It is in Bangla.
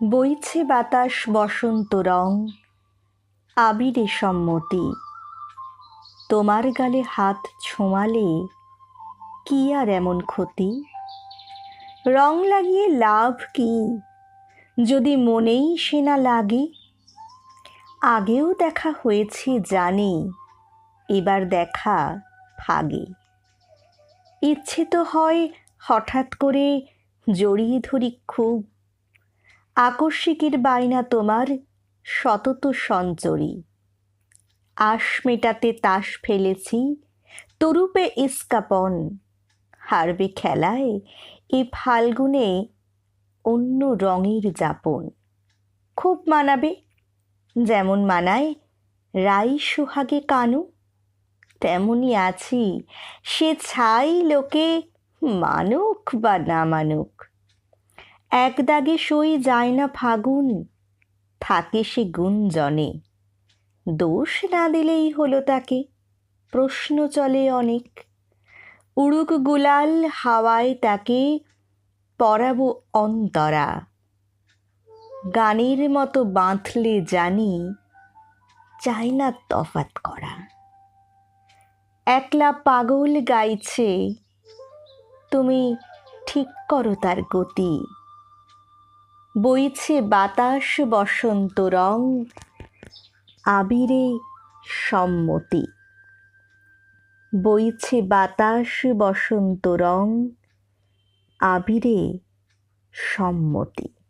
বইছে বাতাস বসন্ত রং, আবিরে সম্মতি। তোমার গালে হাত ছোঁয়ালে কি আর এমন ক্ষতি? রং লাগিয়ে লাভ কি? যদি মনেই সে না লাগে, আগেও দেখা হয়েছে জানি, এবার দেখা ফাগে ইচ্ছে তো হয় হঠাৎ করে জড়িয়ে ধরি খুব আকস্মিকের বায়না তোমার সতত সঞ্চরি আশ মেটাতে তাস ফেলেছি, তরুপে ইস্কাপন। হারবে খেলায় এ ফাল্গুনে অন্য রঙের যাপন। খুব মানাবে, যেমন মানায় রাই সোহাগে কানু। তেমনই আছি, সে ছাই লোকে মানুক বা না মানুক। এক দাগে সই যায় না ফাগুন, থাকে সে গুঞ্জনে। দোষ না দিলেই হলো তাকে, প্রশ্ন চলে অনেক। উড়ুক গুলাল হাওয়ায় তাকে, পরাবো অন্তরা। গানের মতো বাঁধলে জানি চাই না তফাত করা। একলা পাগল গাইছে, তুমি ঠিক করো তার গতি। বইছে বাতাস বসন্ত রং আবিরে সম্মতি। বইছে বাতাস বসন্ত রং আবিরে সম্মতি।